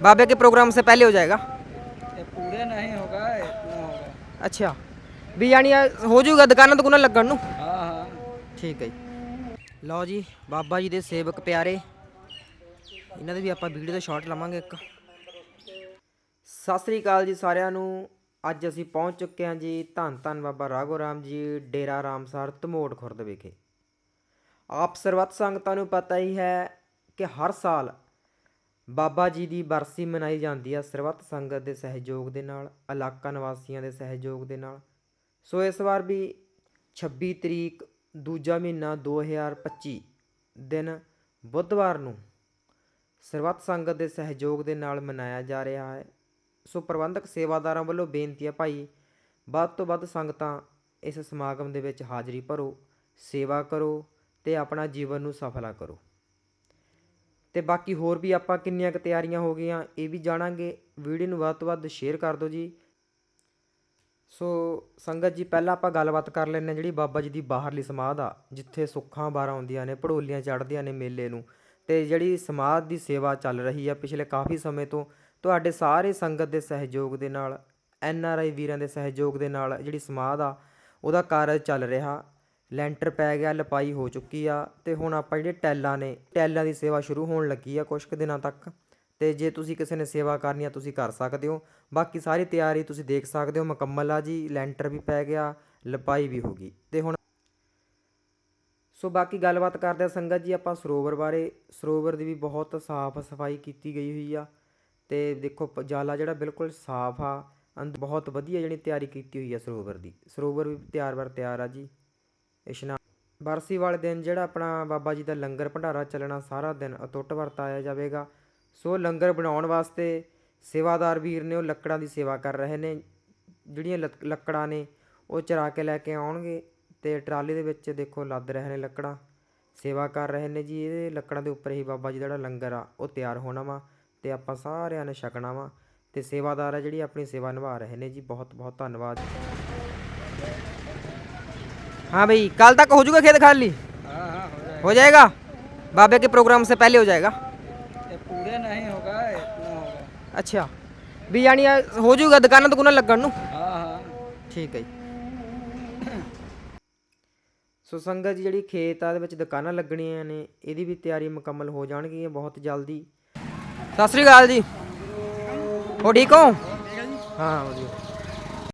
बाबे के प्रोग्राम से पहले हो जाएगा ये पूरे नहीं होगा इतना होगा ਅੱਛਾ ਵੀ ਯਾਨੀ ਇਹ ਹੋ ਜਾਊਗਾ ਦੁਕਾਨਾਂ ਦੁਕਾਨਾਂ ਲੱਗਣ ਨੂੰ हाँ हाँ ਠੀਕ ਹੈ ਜੀ ਲਓ ਜੀ ਬਾਬਾ ਜੀ ਦੇ ਸੇਵਕ ਪਿਆਰੇ ਇਹਨਾਂ ਦੇ ਵੀ ਆਪਾਂ ਵੀਡੀਓ ਦਾ ਸ਼ਾਟ ਲਵਾਂਗੇ ਇੱਕ ਸਤਿ ਸ੍ਰੀ ਅਕਾਲ ਜੀ ਸਾਰਿਆਂ ਨੂੰ ਅੱਜ ਅਸੀਂ ਪਹੁੰਚ ਚੁੱਕੇ ਹਾਂ ਜੀ ਧੰਨ ਧੰਨ ਬਾਬਾ ਰਾਘੋ ਰਾਮ ਜੀ ਡੇਰਾ ਰਾਮਸਰ ਧਮੋੜ ਖੁਰਦ ਵਿਖੇ ਆਪ ਸਰਬੱਤ ਸੰਗਤਾਂ ਨੂੰ ਪਤਾ ਹੀ ਹੈ ਕਿ ਹਰ ਸਾਲ ਬਾਬਾ ਜੀ ਦੀ ਬਰਸੀ ਮਨਾਈ ਜਾਂਦੀ ਆ ਸਰਬੱਤ ਸੰਗਤ ਦੇ ਸਹਿਯੋਗ ਦੇ ਨਾਲ, ਇਲਾਕਾ ਨਿਵਾਸੀਆਂ ਦੇ ਸਹਿਯੋਗ ਦੇ ਨਾਲ। ਸੋ ਇਸ ਵਾਰ ਵੀ 26 ਤਰੀਕ ਦੂਜਾ ਮਹੀਨਾ 2025 ਦਿਨ ਬੁੱਧਵਾਰ ਨੂੰ ਸਰਬੱਤ ਸੰਗਤ ਦੇ ਸਹਿਯੋਗ ਦੇ ਨਾਲ ਮਨਾਇਆ ਜਾ ਰਿਹਾ ਹੈ। ਸੋ ਪ੍ਰਬੰਧਕ ਸੇਵਾਦਾਰਾਂ ਵੱਲੋਂ ਬੇਨਤੀ ਹੈ ਭਾਈ, ਵੱਧ ਤੋਂ ਵੱਧ ਸੰਗਤਾਂ ਇਸ ਸਮਾਗਮ ਦੇ ਵਿੱਚ ਹਾਜ਼ਰੀ ਭਰੋ, ਸੇਵਾ ਕਰੋ ਤੇ ਆਪਣਾ ਜੀਵਨ ਨੂੰ ਸਫਲਾ ਕਰੋ। ਅਤੇ ਬਾਕੀ ਹੋਰ ਵੀ ਆਪਾਂ ਕਿੰਨੀਆਂ ਕੁ ਤਿਆਰੀਆਂ ਹੋ ਗਈਆਂ, ਇਹ ਵੀ ਜਾਣਾਂਗੇ। ਵੀਡੀਓ ਨੂੰ ਵੱਧ ਤੋਂ ਵੱਧ ਸ਼ੇਅਰ ਕਰ ਦਿਓ ਜੀ। ਸੋ ਸੰਗਤ ਜੀ, ਪਹਿਲਾਂ ਆਪਾਂ ਗੱਲਬਾਤ ਕਰ ਲੈਂਦੇ ਹਾਂ ਜਿਹੜੀ ਬਾਬਾ ਜੀ ਦੀ ਬਾਹਰਲੀ ਸਮਾਧ ਆ, ਜਿੱਥੇ ਸੁੱਖਾਂ ਬਾਰਾਂ ਆਉਂਦੀਆਂ ਨੇ ਪੜੋਲੀਆਂ ਚੜ੍ਹਦੀਆਂ ਨੇ ਮੇਲੇ ਨੂੰ। ਤੇ ਜਿਹੜੀ ਸਮਾਧ ਦੀ ਸੇਵਾ ਚੱਲ ਰਹੀ ਆ ਪਿਛਲੇ ਕਾਫੀ ਸਮੇਂ ਤੋਂ, ਤੁਹਾਡੇ ਸਾਰੇ ਸੰਗਤ ਦੇ ਸਹਿਯੋਗ ਦੇ ਨਾਲ, ਐਨ ਆਰ ਆਈ ਵੀਰਾਂ ਦੇ ਸਹਿਯੋਗ ਦੇ ਨਾਲ ਜਿਹੜੀ ਸਮਾਧ ਆ, ਉਹਦਾ ਕਾਰਜ ਚੱਲ ਰਿਹਾ। ਲੈਂਟਰ ਪੈ ਗਿਆ, ਲਪਾਈ ਹੋ ਚੁੱਕੀ ਆ ਅਤੇ ਹੁਣ ਆਪਾਂ ਜਿਹੜੇ ਟੈਲਾਂ ਨੇ, ਟੈਲਾਂ ਦੀ ਸੇਵਾ ਸ਼ੁਰੂ ਹੋਣ ਲੱਗੀ ਆ ਕੁਛ ਕੁ ਦਿਨਾਂ ਤੱਕ। ਅਤੇ ਜੇ ਤੁਸੀਂ ਕਿਸੇ ਨੇ ਸੇਵਾ ਕਰਨੀ ਆ, ਤੁਸੀਂ ਕਰ ਸਕਦੇ ਹੋ। ਬਾਕੀ ਸਾਰੀ ਤਿਆਰੀ ਤੁਸੀਂ ਦੇਖ ਸਕਦੇ ਹੋ, ਮੁਕੰਮਲ ਆ ਜੀ, ਲੈਂਟਰ ਵੀ ਪੈ ਗਿਆ, ਲਪਾਈ ਵੀ ਹੋ ਗਈ। ਅਤੇ ਹੁਣ ਸੋ ਬਾਕੀ ਗੱਲਬਾਤ ਕਰਦੇ ਆ ਸੰਗਤ ਜੀ, ਆਪਾਂ ਸਰੋਵਰ ਬਾਰੇ। ਸਰੋਵਰ ਦੀ ਵੀ ਬਹੁਤ ਸਾਫ਼ ਸਫ਼ਾਈ ਕੀਤੀ ਗਈ ਹੋਈ ਆ। ਤੇ ਦੇਖੋ, ਪ- ਜਾਲਾ ਜਿਹੜਾ ਬਿਲਕੁਲ ਸਾਫ਼ ਆ। ਅੰਦ, ਬਹੁਤ ਵਧੀਆ ਜਿਹੜੀ ਤਿਆਰੀ ਕੀਤੀ ਹੋਈ ਆ ਸਰੋਵਰ ਦੀ। ਸਰੋਵਰ ਵੀ ਤਿਆਰ ਬਰ ਤਿਆਰ ਆ ਜੀ। ਇਸ਼ਨਾਨ। ਬਰਸੀ ਵਾਲੇ ਦਿਨ ਜਿਹੜਾ ਆਪਣਾ ਬਾਬਾ ਜੀ ਦਾ ਲੰਗਰ ਭੰਡਾਰਾ ਚੱਲਣਾ ਸਾਰਾ ਦਿਨ ਅਤੁੱਟ ਵਰਤਾਇਆ ਜਾਵੇਗਾ। ਸੋ ਲੰਗਰ ਬਣਾਉਣ ਵਾਸਤੇ ਸੇਵਾਦਾਰ ਵੀਰ ਨੇ ਉਹ ਲੱਕੜਾਂ ਦੀ ਸੇਵਾ ਕਰ ਰਹੇ ਨੇ। ਜਿਹੜੀਆਂ ਲੱਕ- ਲੱਕੜਾਂ ਨੇ, ਉਹ ਚਰਾ ਕੇ ਲੈ ਕੇ ਆਉਣਗੇ ਤੇ ਟਰਾਲੀ ਦੇ ਵਿੱਚ ਦੇਖੋ ਲੱਦ ਰਹੇ ਨੇ ਲੱਕੜਾਂ। ਸੇਵਾ ਕਰ ਰਹੇ ਨੇ ਜੀ, ਇਹਦੇ ਲੱਕੜਾਂ ਦੇ ਉੱਪਰ ਹੀ ਬਾਬਾ ਜੀ ਦਾ ਜਿਹੜਾ ਲੰਗਰ ਆ, ਉਹ ਤਿਆਰ ਹੋਣਾ ਵਾ ਤੇ ਆਪਾਂ ਸਾਰਿਆਂ ਨੇ ਛਕਣਾ ਵਾ ਤੇ ਸੇਵਾਦਾਰ ਆ ਜਿਹੜੀ ਆਪਣੀ ਸੇਵਾ ਨਿਭਾ ਰਹੇ ਨੇ ਜੀ। ਬਹੁਤ ਬਹੁਤ ਧੰਨਵਾਦ। हाँ भाई कल तक हो चुका खेत खाली हाँ हाँ हो जाएगा हो जाएगा बाबे के प्रोग्राम से पहले हो जाएगा ये पूरे नहीं होगा इतना होगा ਅੱਛਾ ਵੀ ਯਾਨੀ ਇਹ ਹੋ ਜਾਊਗਾ ਦੁਕਾਨਾਂ ਦੁਕਾਨਾਂ ਲੱਗਣ ਨੂੰ हाँ हाँ ਠੀਕ ਹੈ ਜੀ ਸੋ ਸੰਗਤ ਜੀ ਜਿਹੜੀ ਖੇਤ ਆ ਦੇ ਵਿੱਚ ਦੁਕਾਨਾਂ ਲੱਗਣੀਆਂ ਨੇ ਇਹਦੀ ਵੀ ਤਿਆਰੀ ਮੁਕੰਮਲ ਹੋ ਜਾਣਗੀਆਂ ਬਹੁਤ ਜਲਦੀ ਸਤਿ ਸ੍ਰੀ ਅਕਾਲ ਜੀ ਹੋ ਠੀਕ ਹੋ ਹਾਂ ਵਧੀਆ